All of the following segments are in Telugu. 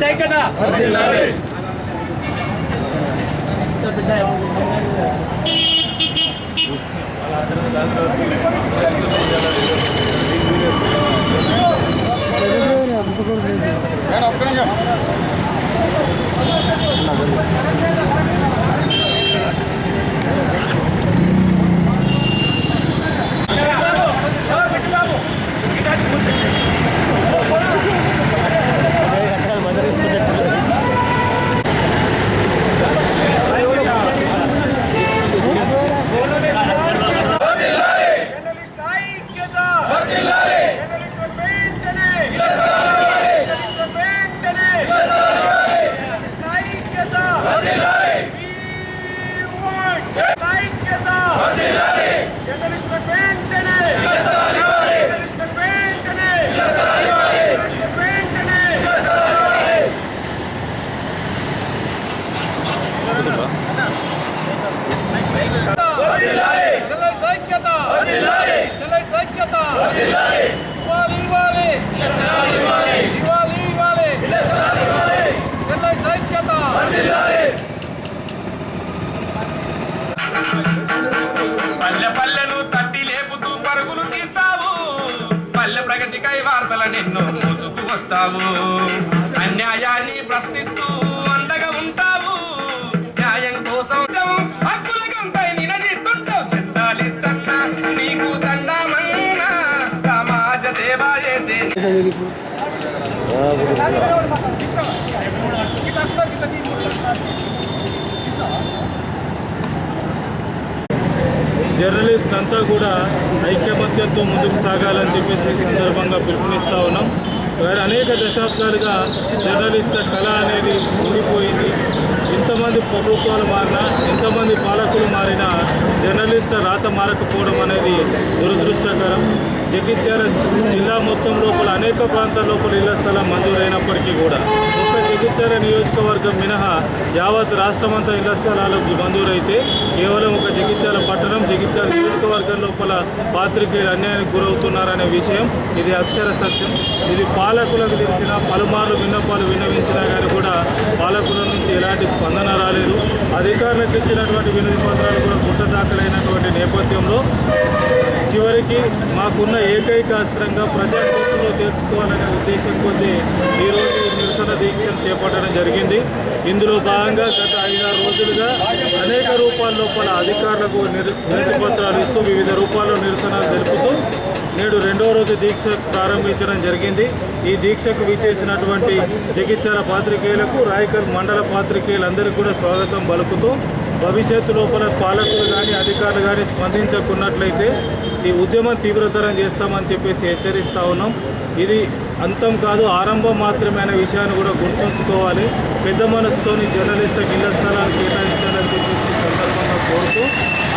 సైక్యత చెల్లై సైక్యత పరుగులు పల్లె ప్రగతికై వార్తల నిన్ను మోసుకు వస్తావు. అన్యాయాన్ని ప్రశ్నిస్తూ అండగా ఉంటావు. జర్నలిస్ట్ అంతా కూడా ఐక్యమత్యంతో ముందుకు సాగాలని చెప్పేసి ఈ సందర్భంగా పిలుపునిస్తా ఉన్నాం. వారు అనేక దశాబ్దాలుగా జర్నలిస్టుల కళ అనేది ఉండిపోయింది. ఎంతమంది ప్రభుత్వాలు మారినా ఎంతమంది పాలకులు మారినా జర్నలిస్టుల రాత మారకపోవడం అనేది దురదృష్టకరం. జగిత్యాల జిల్లా మొత్తం లోపల అనేక ప్రాంతాల లోపల ఇళ్ళ స్థలం మంజూరైనప్పటికీ కూడా జగిత్యాల నియోజకవర్గం మినహా యావత్ రాష్ట్రమంతా ఇళ్ళ స్థలాలకు మంజూరైతే కేవలం ఒక జగిత్యాల పట్టణం జగిత్యాల నియోజకవర్గం లోపల పాత్రికేయులు అన్యాయానికి గురవుతున్నారనే విషయం ఇది అక్షర సత్యం. ఇది పాలకులకు తెలిసిన పలుమార్లు విన్నపాలు విన్నవించినా కానీ కూడా పాలకుల నుంచి ఎలాంటి స్పందన రాలేదు. అధికారులకు ఇచ్చినటువంటి వినతి పత్రాలు కూడా గుట్ట దాఖలైనటువంటి నేపథ్యంలో చివరికి మాకున్న ఏకైక అస్త్రంగా ప్రజా తెచ్చుకోవాలనే ఉద్దేశం కొద్దీ ఈరోజు నిరసన దీక్షను చేపట్టడం జరిగింది. ఇందులో భాగంగా గత ఐదారు రోజులుగా అనేక రూపాల లోపల అధికారులకు నిర్- ఇస్తూ వివిధ రూపాల్లో నిరసనలు తెలుపుతూ నేడు రెండవ రోజు దీక్ష ప్రారంభించడం జరిగింది. ఈ దీక్షకు విచ్చేసినటువంటి జగిత్యాల పాత్రికేయులకు రాయకల్ మండల పాత్రికేయులందరికీ కూడా స్వాగతం పలుకుతూ భవిష్యత్తు లోపల పాలకులు కానీ అధికారులు కానీ స్పందించకున్నట్లయితే ఈ ఉద్యమం తీవ్రతరం చేస్తామని చెప్పేసి హెచ్చరిస్తా ఉన్నాం. ఇది అంతం కాదు ఆరంభం మాత్రమే అనే విషయాన్ని కూడా గుర్తుంచుకోవాలి. పెద్ద మనసుతోని జర్నలిస్టులకు ఇళ్ళ స్థలాలు కేటాయించాలని చెప్పేసి సందర్భంగా కోరుతూ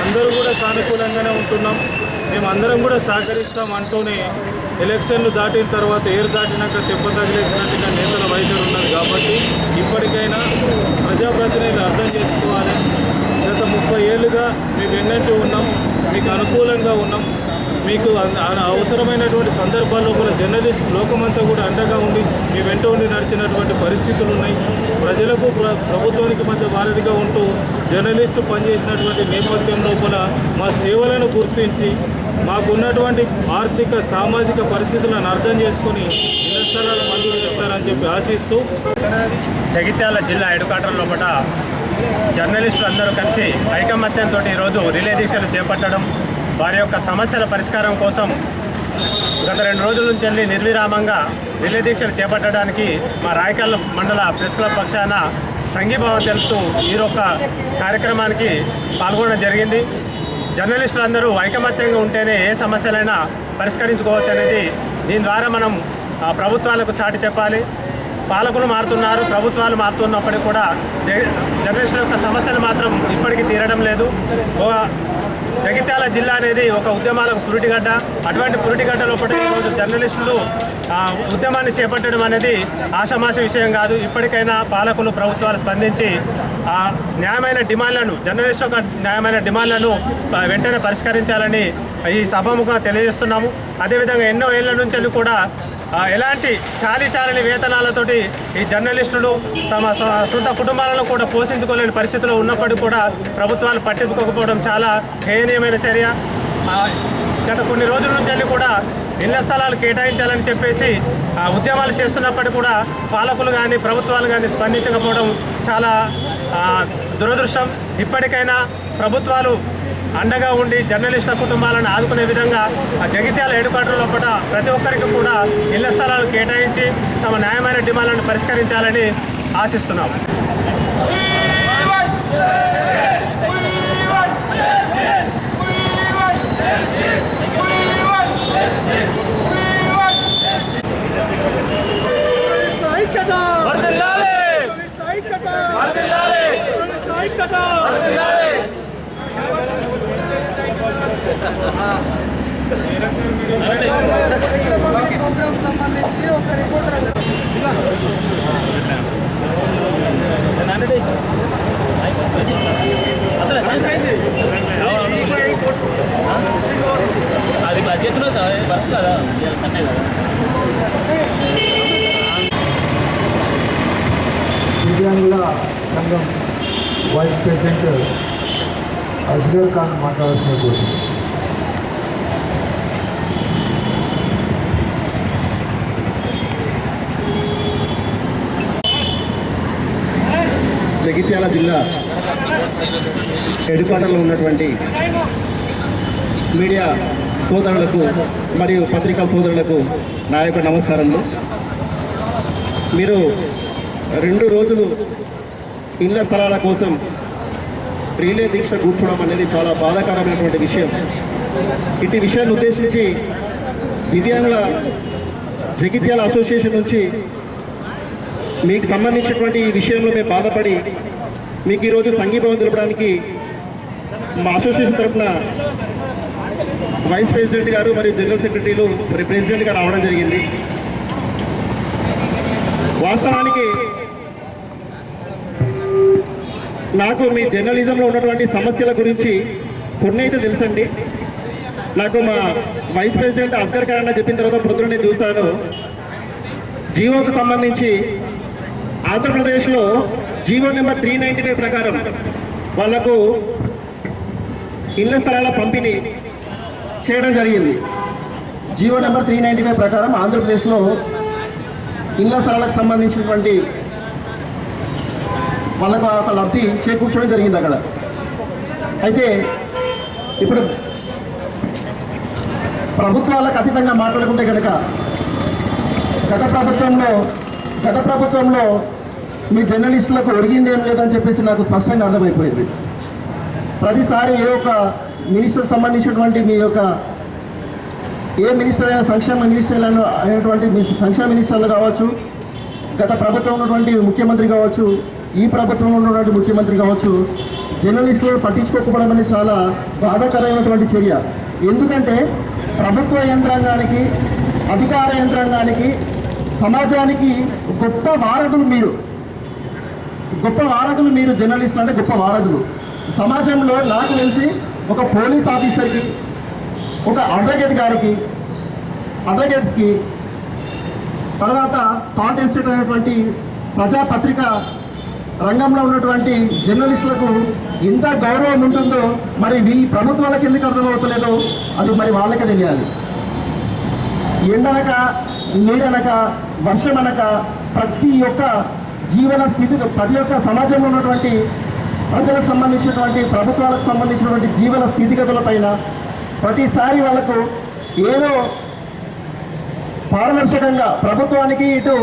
అందరూ కూడా సానుకూలంగానే ఉంటున్నాం. మేము అందరం కూడా సహకరిస్తాం అంటూనే ఎలక్షన్లు దాటిన తర్వాత ఏరు దాటినాక తెప్ప తగిలేసినట్టుగా నేతల వైఖరి ఉన్నది కాబట్టి ఇప్పటికైనా ప్రజాప్రతినిధులు అర్థం చేసుకోవాలి. ముప్పై ఏళ్ళుగా మేము ఎన్నట్టు ఉన్నాం మీకు అనుకూలంగా ఉన్నాం మీకు అవసరమైనటువంటి సందర్భాల్లో కూడా జర్నలిస్ట్ లోకమంతా కూడా అండగా ఉండి మీ వెంట ఉండి నడిచినటువంటి పరిస్థితులు ఉన్నాయి. ప్రజలకు ప్ర ప్రభుత్వానికి మధ్య వారధిగా ఉంటూ జర్నలిస్టు పనిచేసినటువంటి నేపథ్యం లోపల మా సేవలను గుర్తించి మాకున్నటువంటి ఆర్థిక సామాజిక పరిస్థితులను అర్థం చేసుకొని ఇళ్ళ స్థలాలు మంజూరు చేస్తారని చెప్పి ఆశిస్తూ జగిత్యాల జిల్లా హెడ్క్వార్టర్ లోపల జర్నలిస్టులు అందరూ కలిసి ఐకమత్యంతో ఈరోజు రిలే దీక్షలు చేపట్టడం వారి యొక్క సమస్యల పరిష్కారం కోసం గత రెండు రోజుల నుంచి వెళ్ళి నిర్విరామంగా రిలే దీక్షలు చేపట్టడానికి మా రాయకల్ మండల ప్రెస్ క్లబ్ పక్షాన సంఘీభావం తెలుపుతూ ఈ యొక్క కార్యక్రమానికి పాల్గొనడం జరిగింది. జర్నలిస్టులందరూ ఐకమత్యంగా ఉంటేనే ఏ సమస్యలైనా పరిష్కరించుకోవచ్చు అనేది దీని ద్వారా మనం ఆ, ప్రభుత్వాలకు చాటి చెప్పాలి. పాలకులు మారుతున్నారు ప్రభుత్వాలు మారుతున్నప్పటికీ కూడా జనరేషన్ యొక్క సమస్యలు మాత్రం ఇప్పటికీ తీరడం లేదు. ఒక జగిత్యాల జిల్లా అనేది ఒక ఉద్యమాలకు పురిటిగడ్డ. అటువంటి పురిటిగడ్డ లోపల ఈరోజు జర్నలిస్టులు ఉద్యమాన్ని చేపట్టడం అనేది ఆషామాష విషయం కాదు. ఇప్పటికైనా పాలకులు ప్రభుత్వాలు స్పందించి న్యాయమైన డిమాండ్లను జర్నలిస్ట్ యొక్క న్యాయమైన డిమాండ్లను వెంటనే పరిష్కరించాలని ఈ సభముగా తెలియజేస్తున్నాము. అదేవిధంగా ఎన్నో ఏళ్ళ నుంచి కూడా ఎలాంటి చాలీ చాలని వేతనాలతోటి ఈ జర్నలిస్టులు తమ సొంత కుటుంబాలను కూడా పోషించుకోలేని పరిస్థితిలో ఉన్నప్పటికీ కూడా ప్రభుత్వాలు పట్టించుకోకపోవడం చాలా హేయనీయమైన చర్య. గత కొన్ని రోజుల నుంచి కూడా ఇళ్ళ స్థలాలు కేటాయించాలని చెప్పేసి ఉద్యమాలు చేస్తున్నప్పటికీ కూడా పాలకులు కానీ ప్రభుత్వాలు కానీ స్పందించకపోవడం చాలా దురదృష్టం. ఇప్పటికైనా ప్రభుత్వాలు అండగా ఉండి జర్నలిస్టుల కుటుంబాలను ఆదుకునే విధంగా ఆ జగిత్యాల హెడ్క్వార్టర్ లోపల ప్రతి ఒక్కరికి కూడా ఇళ్ళ స్థలాలు కేటాయించి తమ న్యాయమైన డిమాండ్లను పరిష్కరించాలని ఆశిస్తున్నాం. అది బడ్జెట్లో వర్క్ కదా ఇవాళ సండే కదా దివ్యాంగుల సంఘం వైస్ ప్రెసిడెంట్ అజ్గర్ ఖాన్ మాట్లాడాల్సిన కోరుతుంది జగిత్యాల జిల్లా హెడ్ క్వార్టర్లో ఉన్నటువంటి మీడియా సోదరులకు మరియు పత్రికా సోదరులకు నా యొక్క నమస్కారములు. మీరు రెండు రోజులు ఇళ్ళ స్థలాల కోసం రీలే దీక్ష కూర్చోవడం అనేది చాలా బాధాకరమైనటువంటి విషయం. ఇటు విషయాన్ని ఉద్దేశించి దివ్యాంగుల జగిత్యాల అసోసియేషన్ నుంచి మీకు సంబంధించినటువంటి ఈ విషయంలో మేము బాధపడి మీకు ఈరోజు సంఘీభావం తెలపడానికి మా అసోసియేషన్ తరఫున వైస్ ప్రెసిడెంట్ గారు మరియు జనరల్ సెక్రటరీలు మరి ప్రెసిడెంట్ గారు రావడం జరిగింది. వాస్తవానికి నాకు మీ జర్నలిజంలో ఉన్నటువంటి సమస్యల గురించి కొన్ని అయితే తెలుసండి. నాకు మా వైస్ ప్రెసిడెంట్ అస్కర్ ఖాన్ చెప్పిన తర్వాత పొద్దున నేను చూస్తాను జీవోకు సంబంధించి ఆంధ్రప్రదేశ్లో GO number three ninety five ప్రకారం వాళ్ళకు ఇళ్ళ స్థలాల పంపిణీ చేయడం జరిగింది. GO number three ninety five ప్రకారం ఆంధ్రప్రదేశ్లో ఇళ్ళ స్థలాలకు సంబంధించినటువంటి వాళ్ళకు ఒక లబ్ధి చేకూర్చడం జరిగింది అక్కడ. అయితే ఇప్పుడు ప్రభుత్వాలకు అతీతంగా మాట్లాడుకుంటే కనుక గత ప్రభుత్వంలో గత ప్రభుత్వంలో మీ జర్నలిస్టులకు ఒరిగింది ఏం లేదని చెప్పేసి నాకు స్పష్టంగా అర్థమైపోయింది. ప్రతిసారి ఏ ఒక్క మినిస్టర్ సంబంధించినటువంటి మీ యొక్క ఏ మినిస్టర్ అయినా సంక్షేమ మినిస్టర్ అయినా అయినటువంటి మీ సంక్షేమ మినిస్టర్లు కావచ్చు గత ప్రభుత్వం ఉన్నటువంటి ముఖ్యమంత్రి కావచ్చు ఈ ప్రభుత్వంలో ఉన్నటువంటి ముఖ్యమంత్రి కావచ్చు జర్నలిస్టులను పట్టించుకోకపోవడం అనేది చాలా బాధాకరమైనటువంటి చర్య. ఎందుకంటే ప్రభుత్వ యంత్రాంగానికి అధికార యంత్రాంగానికి సమాజానికి గొప్ప వారధులు మీరు. గొప్ప వారధులు మీరు జర్నలిస్టులు అంటే గొప్ప వారధులు. సమాజంలో నాకు తెలిసి ఒక పోలీస్ ఆఫీసర్కి ఒక అడ్వకేట్ గారికి అడ్వకేట్స్కి తర్వాత థాట్ ఇన్స్టిట్యూట్ అనేటువంటి ప్రజాపత్రిక రంగంలో ఉన్నటువంటి జర్నలిస్టులకు ఎంత గౌరవం ఉంటుందో మరి ఈ ప్రభుత్వాలకు ఎందుకు అర్థమవుతలేదో అది మరి వాళ్ళకే తెలియాలి. ఎండనక నీడనక వర్షమనక ప్రతి ఒక్క జీవన స్థితి ప్రతి ఒక్క సమాజంలో ఉన్నటువంటి ప్రజలకు సంబంధించినటువంటి ప్రభుత్వాలకు సంబంధించినటువంటి జీవన స్థితిగతుల పైన ప్రతిసారి వాళ్ళకు ఏదో పారదర్శకంగా ప్రభుత్వానికి ఇటు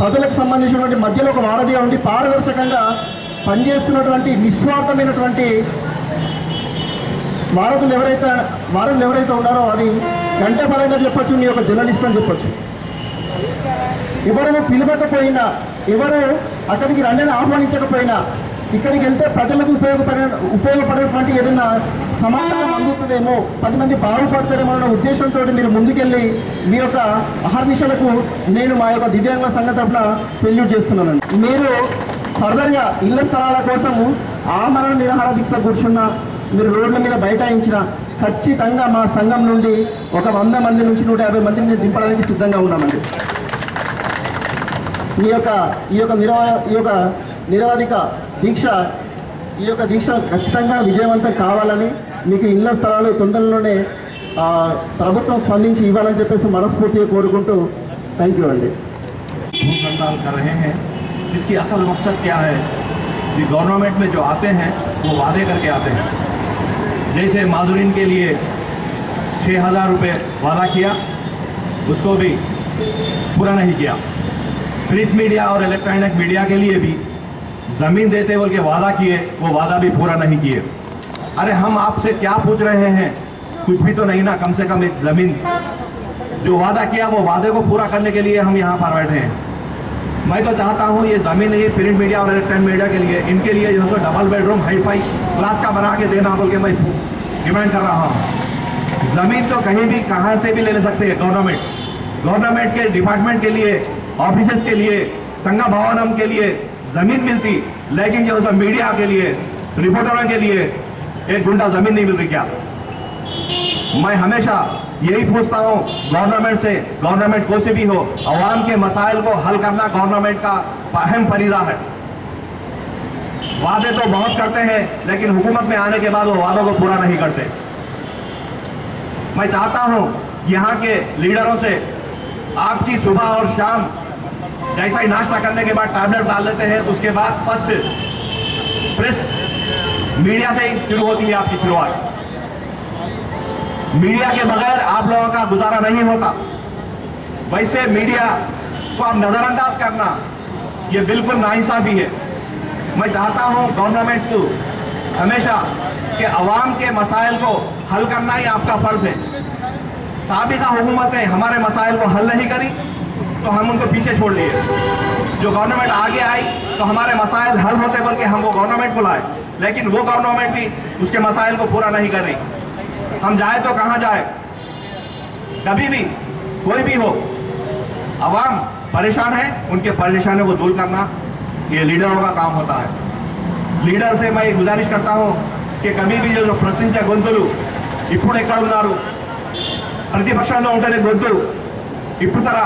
ప్రజలకు సంబంధించినటువంటి మధ్యలో ఒక వారధిగా ఉండి పారదర్శకంగా పనిచేస్తున్నటువంటి నిస్వార్థమైనటువంటి వారధులు ఎవరైతే వారధులు ఎవరైతే ఉన్నారో అది గంట పరంగా చెప్పచ్చు నీ యొక్క జర్నలిస్ట్ అని చెప్పచ్చు. ఎవరైనా పిలవకపోయినా ఎవరు అక్కడికి రండిని ఆహ్వానించకపోయినా ఇక్కడికి వెళ్తే ప్రజలకు ఉపయోగపడే ఉపయోగపడేటువంటి ఏదైనా సమాచారం అందుతుందేమో పది మంది బాగుపడతారేమో అన్న ఉద్దేశంతో మీరు ముందుకెళ్ళి మీ యొక్క అహర్నిశలకు నేను మా యొక్క దివ్యాంగుల సంఘ తరఫున సెల్యూట్ చేస్తున్నానండి. మీరు ఫర్దర్గా ఇళ్ళ స్థలాల కోసం ఆమరణ నిరాహార దీక్ష కూర్చున్న మీరు రోడ్ల మీద బైఠాయించిన ఖచ్చితంగా మా సంఘం నుండి ఒక వంద మంది నుంచి నూట యాభై మందిని దింపడానికి సిద్ధంగా ఉన్నామండి. ఈ యొక్క ఈ యొక్క నిరవ ఈ యొక్క నిరవధిక దీక్ష ఈ యొక్క దీక్ష ఖచ్చితంగా విజయవంతం కావాలని మీకు ఇళ్ల స్థలాలు తొందరలోనే ఆ, ప్రభుత్వం స్పందించి ఇవ్వాలని చెప్పేసి మనస్ఫూర్తిగా కోరుకుంటూ థ్యాంక్ యూ అండి भूख हड़ताल कर रहे हैं इसकी असल मकसद क्या है कि गवर्नमेंट में जो आते हैं वो वादे करके आते हैं जैसे माधुरीन के लिए छः हज़ार रुपये वादा किया उसको भी पूरा नहीं किया प्रिंट मीडिया और इलेक्ट्रॉनिक मीडिया के लिए भी ज़मीन देते बोल के वादा किए, वो वादा भी पूरा नहीं किए। अरे हम आपसे क्या पूछ रहे हैं? कुछ भी तो नहीं ना, कम से कम एक ज़मीन। जो वादा किया, वो वादे को पूरा करने के लिए हम यहाँ पर बैठे हैं। मैं तो चाहता हूँ ये ज़मीन, ये प्रिंट मीडिया और इलेक्ट्रॉनिक मीडिया के लिए, इनके लिए जो है double bedroom hi fi class का बना के देना बोल के मैं डिमांड कर रहा हूँ। ज़मीन तो कहीं भी, कहाँ से भी ले ले सकते हैं? गवर्नमेंट गवर्नमेंट के डिपार्टमेंट के लिए ऑफ़िस के लिए, संघ भवनम के लिए ज़मीन मिलती, लेकिन जो सो मीडिया के लिए रिपोर्टरों के लिए एक गुंडा ज़मीन नहीं मिल रही क्या? मैं हमेशा यही पूछता हूँ गवर्नमेंट से गवर्नमेंट को से भी हो अवाम के मसाइल को हल करना गवर्नमेंट का अहम फरीदा है। वादे तो बहुत करते हैं, लेकिन हुकूमत में आने के बाद वो वादों को पूरा नहीं करते। मैं चाहता हूँ, यहाँ के लीडरों से आपकी सुबह और शाम जैसा ही नाश्ता करने के बाद टैबलेट डाल लेते हैं, उसके बाद फ़र्स्ट प्रेस मीडिया से ही शुरू होती है आपकी शुरुआत। मीडिया के बगैर आप लोगों का गुजारा नहीं होता। वैसे मीडिया को आप नज़रअंदाज करना, ये बिल्कुल नाइंसाफी है। मैं चाहता हूँ गवर्नमेंट को हमेशा कि अवाम के मसाइल को हल करना ही आपका फ़र्ज़ है। सबका हुकूमतें हमारे मसाइल को हल नहीं करी तो हम उनको पीछे छोड़ लिए जो गवर्नमेंट आगे आई तो हमारे मसाइल हल होते बोल के हम वो गवर्नमेंट को लाए लेकिन वो गवर्नमेंट भी उसके मसाइल को पूरा नहीं कर रही हम जाए तो कहाँ जाए कभी भी कोई भी हो अवाम परेशान है उनके परेशानियों को दूर करना ये लीडरों का काम होता है లీడర్ సే మై గుజారిష్ करता हूँ कि कभी भी जो ప్రశ్నించే గొంతులు ఇప్పుడు ఎక్కడ ఉన్నారు ప్రతిపక్షంలో ఉంటేనే గొంతు ఇప్పుడు తర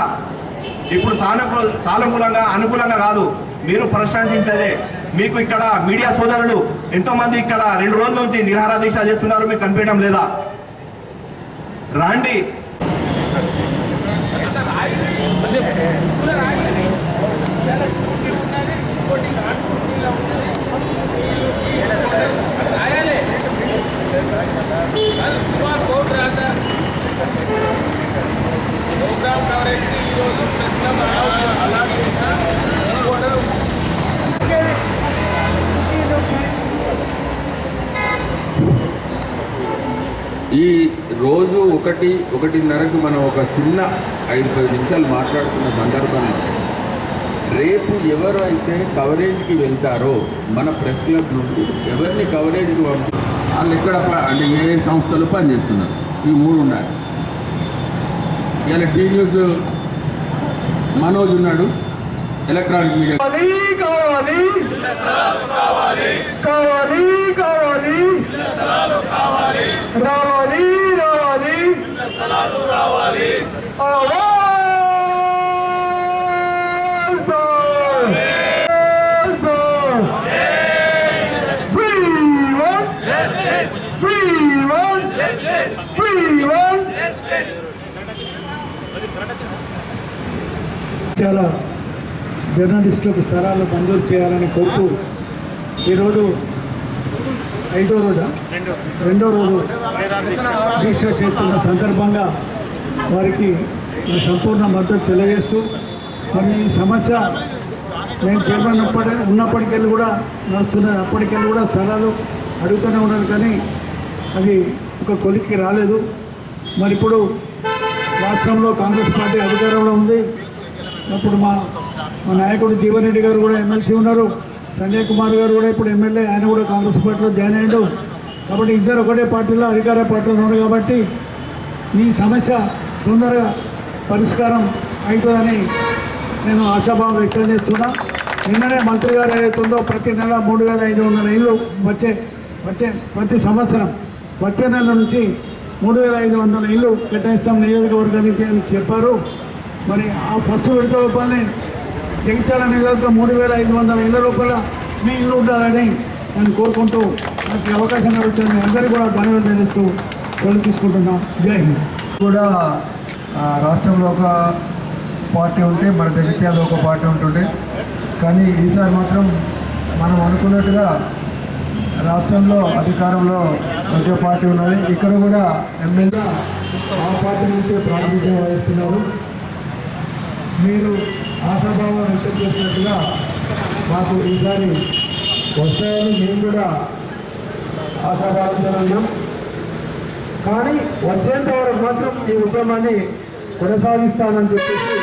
ఇప్పుడు సానుకూల సానుకూలంగా అనుకూలంగా కాదు. మీరు ప్రశ్నించదే మీకు ఇక్కడ మీడియా సోదరులు ఎంతో మంది ఇక్కడ రెండు రోజుల నుంచి నిరాహార దీక్ష చేస్తున్నారు మీకు కనిపించడం లేదా? రాండి. ఒకటి ఒకటిన్నరకు మనం ఒక చిన్న ఐదు పది నిమిషాలు మాట్లాడుతున్న సందర్భంలో రేపు ఎవరు అయితే కవరేజ్కి వెళ్తారో మన ప్రెస్ క్లబ్ నుండి ఎవరిని కవరేజ్కి పంపి వాళ్ళు ఎక్కడ అంటే ఏ సంస్థలు పనిచేస్తున్నారు? ఈ మూడు ఉన్నాయి. ఇలా టీ న్యూస్ మనోజ్ ఉన్నాడు ఎలక్ట్రానిక్ మీడియా. కావాలి కావాలి. కావాలి కావాలి. రావాలి ఆవాజ్ రావాలి. చాలా జర్నలిస్టులకు స్థలాలు మంజూరు చేయాలని కోరుతూ ఈరోజు ఐదో రోజా? రెండో రోజు దీక్ష చేస్తున్న సందర్భంగా వారికి నా సంపూర్ణ మద్దతు తెలియజేస్తూ మరి ఈ సమస్య నేను చైర్మన్ ఉన్నప్పటి ఉన్నప్పటికెళ్ళి కూడా నడుస్తున్నది అప్పటికెళ్ళి కూడా స్థలాలు అడుగుతూనే ఉన్నది కానీ అది ఒక కొలిక్కి రాలేదు. మరి ఇప్పుడు రాష్ట్రంలో కాంగ్రెస్ పార్టీ అధికారంలో ఉంది. అప్పుడు మా మా నాయకుడు జీవన్ రెడ్డి గారు కూడా ఎమ్మెల్సీ ఉన్నారు. సంజయ్ కుమార్ గారు కూడా ఇప్పుడు ఎమ్మెల్యే. ఆయన కూడా కాంగ్రెస్ పార్టీలో జాయిన్ అయ్యాడు. కాబట్టి ఇద్దరు ఒకటే పార్టీలో అధికార పార్టీలో ఉన్నారు కాబట్టి మీ సమస్య తొందరగా పరిష్కారం అవుతుందని నేను ఆశాభావం వ్యక్తం చేస్తున్నా. నిన్ననే మంత్రి గారు ఏదైతుందో ప్రతి నెల మూడు వేల ఐదు వందల ఇల్లు వచ్చే వచ్చే ప్రతి సంవత్సరం వచ్చే నెల నుంచి మూడు వేల ఐదు వందల ఇల్లు కేటాయిస్తాం నియోజకవర్గానికి అని చెప్పారు. మరి ఆ ఫస్ట్ విడత లోపలనే జగిత్యాల నియోజకవర్గం మూడు వేల ఐదు వందల ఇళ్ళ లోపల మీ ఇల్లు ఉండాలని నేను కోరుకుంటూ ఈ అవకాశం కలుగుతుంది అందరికీ కూడా ధన్యవాదాలు తెలుస్తూ సెలవు తీసుకుంటున్నాం. జై హింద్. కూడా రాష్ట్రంలో ఒక పార్టీ ఉంటే మన జగిత్యాలలో ఒక పార్టీ ఉంటుండే. కానీ ఈసారి మాత్రం మనం అనుకున్నట్టుగా రాష్ట్రంలో అధికారంలో ఒకే పార్టీ ఉన్నది. ఇక్కడ కూడా ఎమ్మెల్యే ఆ పార్టీ నుంచే ప్రాతినిధ్యం వహిస్తున్నారు. మీరు ఆశాభావం వ్యక్తం చేసినట్టుగా మాకు ఈసారి వస్తాయని మేము కూడా ఆశాభావంతో కానీ వచ్చేంత వరకు మాత్రం ఈ ఉద్యమాన్ని కొనసాగిస్తానని చెప్పేసి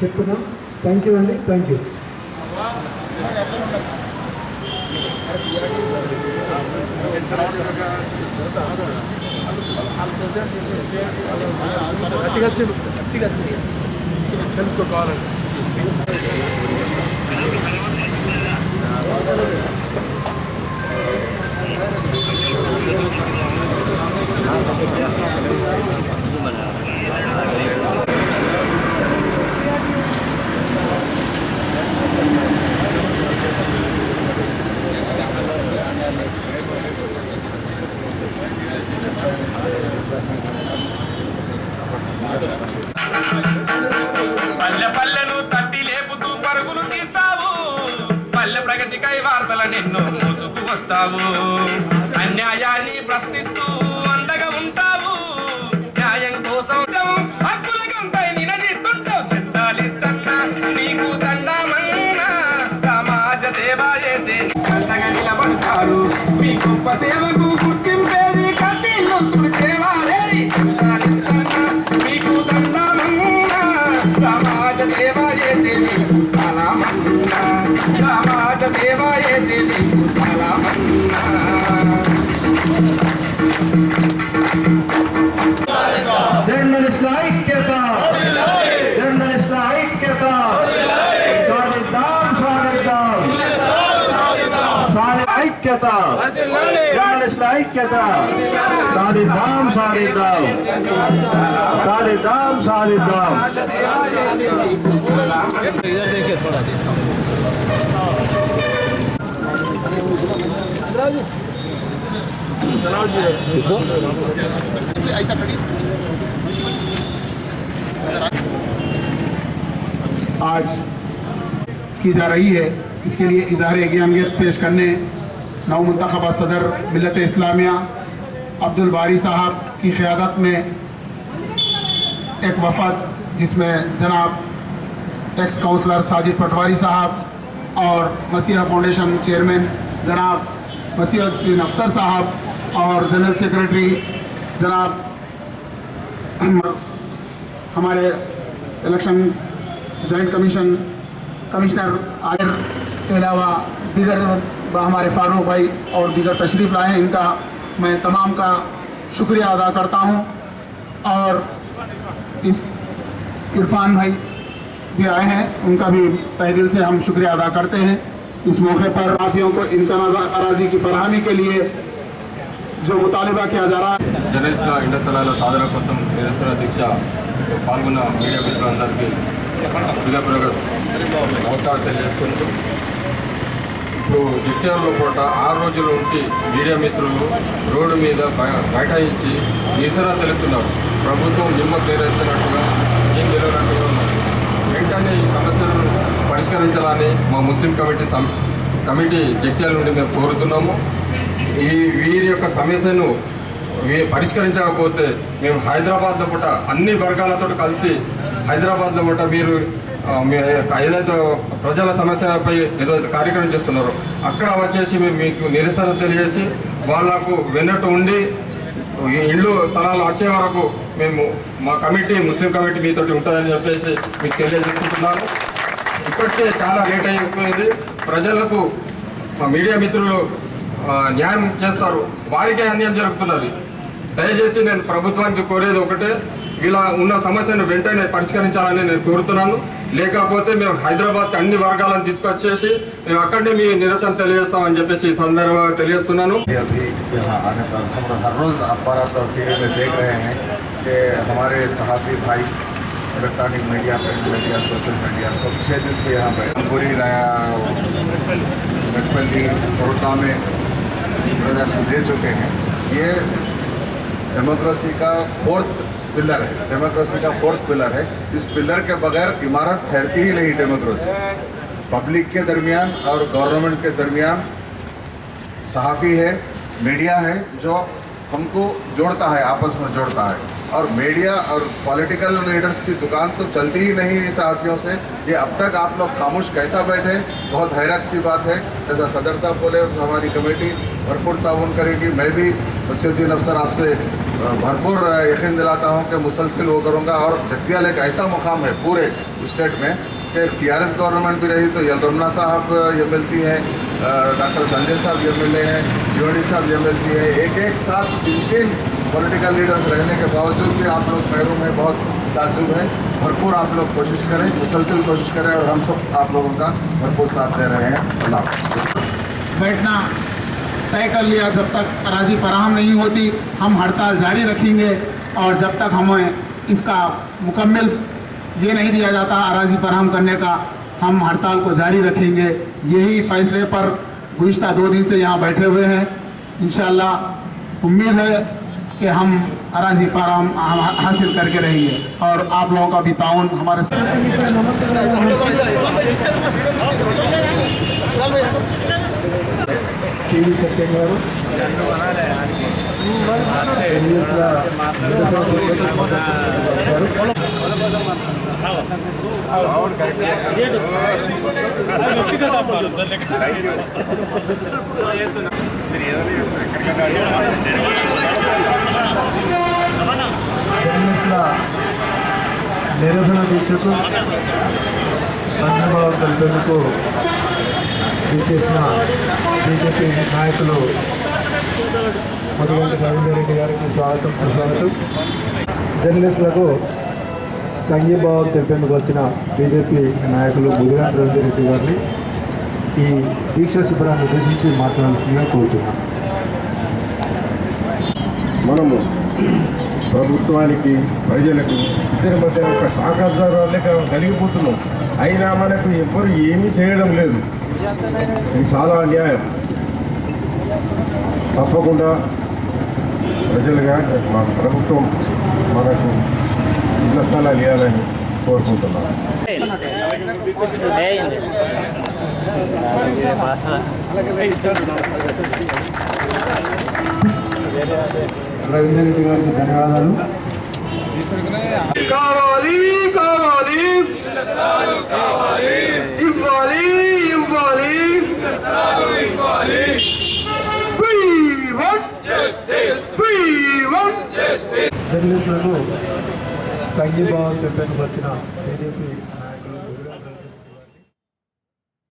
చెప్తున్నాం. థ్యాంక్ యూ అండి. థ్యాంక్ యూ పల్లె పల్లెను తట్టి లేపుతూ పరుగులు తీస్తావు. పల్లె ప్రగతికై వార్తల నిన్ను మోసుకు వస్తావు. ఐక్యత జర్నలిస్టుల ఐక్యత సాధిద్దాం సాధిద్దాం సాధిద్దాం సాధిద్దాం आज की जा रही है इसके लिए इदारे ज्ञानियत पेश करने नौ मंतखबा सदर मिलत इस्लामिया अब्दुल बारी साहब की क़्यादत में एक वफद, जिसमें जनाब एक्स काउंसलर साजिद पटवारी साहब और मसीहा फाउंडेशन चेयरमैन जनाब मसीहुद्दीन अफसर साहब और जनरल सेक्रेटरी जनाब हमारे इलेक्शन जॉइंट कमीशन कमिश्नर आयर के अलावा दीगर हमारे फारूक भाई और दीगर तशरीफ़ लाए हैं इनका मैं तमाम का शुक्रिया अदा करता हूं और इस इरफान भाई भी आए हैं उनका भी तहे दिल से हम शुक्रिया अदा करते हैं इस मौके पर माफियों को इनतनाज़ा अराजी की फरहमी के लिए जो मुतालबा किया जा रहा है జర్నలిస్టుల ఇండ స్థలాల సాధన కోసం నిరసన దీక్ష పాల్గొన్న మీడియా మిత్రులందరికీ హృదయపూర్వక నమస్కారం తెలియజేసుకుంటూ ఇప్పుడు జగిత్యాలలో పూట ఆరు రోజులు ఉంటే మీడియా మిత్రులు రోడ్డు మీద బైఠాయించి నిసరా తెలుపుతున్నారు. ప్రభుత్వం నిమ్మ నీరెత్తినట్టుగా ఏం తెలియనట్టుగా ఉన్నారు. వెంటనే ఈ సమస్యలను పరిష్కరించాలని మా ముస్లిం కమిటీ సం కమిటీ జగిత్యాల నుండి మేము కోరుతున్నాము. ఈ వీరి యొక్క సమస్యను పరిష్కరించకపోతే మేము హైదరాబాద్లో పూట అన్ని వర్గాలతో కలిసి హైదరాబాద్లో పూట మీరు మీ యొక్క ఏదైతే ప్రజల సమస్యలపై ఏదైతే కార్యక్రమం చేస్తున్నారో అక్కడ వచ్చేసి మేము మీకు నిరసన తెలియజేసి వాళ్ళకు వెన్నట్టు ఉండి ఈ ఇళ్ళు స్థలాలు వచ్చే వరకు మేము మా కమిటీ ముస్లిం కమిటీ మీతో ఉంటుందని చెప్పేసి మీకు తెలియజేసుకుంటున్నాను. ఇప్పటికే చాలా లేట్ అయిపోయింది. ప్రజలకు మా మీడియా మిత్రులు న్యాయం చేస్తారు. వారికే అన్యాయం జరుగుతున్నది. దయచేసి నేను ప్రభుత్వానికి కోరేది ఒకటే ఇలా ఉన్న సమస్యను వెంటనే పరిష్కరించాలని నేను కోరుతున్నాను లేకపోతే మేము హైదరాబాద్కి అన్ని వర్గాలను తీసుకొచ్చేసి మేము అక్కడనే మీ నిరసన తెలియజేస్తామని చెప్పేసి ఈ సందర్భంగా తెలియజేస్తున్నాను अभी यहाँ आने पर हम हर रोज़ अखबार और टीवी में देख रहे हैं कि हमारे सहाफ़ी भाई electronic media print media social media सब छः दिन से यहाँ पे पूरी नटपल्ली कोरोना में प्रदर्शन दे चुके हैं ये डेमोक्रेसी का फोर्थ पिलर है डेमोक्रेसी का फोर्थ पिलर है। इस पिलर के बगैर इमारत ठहरती ही नहीं डेमोक्रेसी पब्लिक के दरमियान और गवर्नमेंट के दरमियान सहाफ़ी है मीडिया है, जो हमको जोड़ता है, आपस में जोड़ता है। और मीडिया और पॉलिटिकल लीडर्स की दुकान तो चलती ही नहीं है सहाफ़ियों से। ये अब तक आप लोग खामोश कैसा बैठे बहुत हैरत की बात है। जैसा सदर साहब बोले हमारी कमेटी भरपूर ताउन करेगी, मैं भी वसीउद्दीन अफसर आपसे भरपूर यकीन दिलाता हूँ कि मुसलसिल वो करूँगा और जगतियाल एक ऐसा मुकाम है पूरे स्टेट में कि टीआरएस गवर्नमेंट भी रही तो यल रमना साहब एम एल सी हैं डॉक्टर संजय साहब एम एल ए हैं यूडी साहब एम एल सी है। एक एक साथ तीन तीन पॉलिटिकल लीडर्स रहने के बावजूद भी आप लोग महरूम में बहुत ताजुब है। भरपूर आप लोग कोशिश करें, मुसलसिल कोशिश करें और हम सब आप लोगों का भरपूर साथ दे रहे हैं। अल्लाह बैठना तय कर लिया, जब तक अराजी फराहम नहीं होती, हम हड़ताल जारी रखेंगे और जब तक हमें इसका मुकम्मल ये नहीं दिया जाता अराजी फराहम करने का, हम हड़ताल को जारी रखेंगे। यही फैसले पर गुज्त दो दिन से यहाँ बैठे हुए हैं। इन उम्मीद है कि हम अराजी फराहम हासिल करके रहेंगे। और आप लोगों का भी ताउन हमारे साथ టీవీ సత్యం గారు? జర్నలిస్టుల నిరసన దీక్షకు సంఘభావం కలిపేందుకు చేసిన బీజేపీ నాయకులు మధుగంటి రవీందర్ రెడ్డి గారికి స్వాగతం సుస్వాగతం జర్నలిస్టులకు సంఘీభావం తెలిపేందుకు వచ్చిన బీజేపీ నాయకులు ముదిగంటి రవీందర్ రెడ్డి గారిని ఈ దీక్ష శిబిరాన్ని ఉద్దేశించి మాట్లాడాల్సిందిగా కోరుచున్నాం. మనము ప్రభుత్వానికి ప్రజలకు ఇద్దరి మధ్య ఒక సహకారాలే కలిగిపోతున్నాం. అయినా మనకు ఎవ్వరు ఏమీ చేయడం లేదు. ఇది చాలా అన్యాయం. తప్పకుండా ప్రజలుగా మన ప్రభుత్వం మనకు ఇళ్ళ స్థలాలు ఇవ్వాలని కోరుకుంటున్నాను రవీందర్ రెడ్డి గారికి ధన్యవాదాలు. కావాలి కావాలి. ఇవ్వాలి ఇవ్వాలి We want We want జర్నలిస్టులకు సంఘీభావం తెలిపేందుకు వచ్చిన బీజేపీ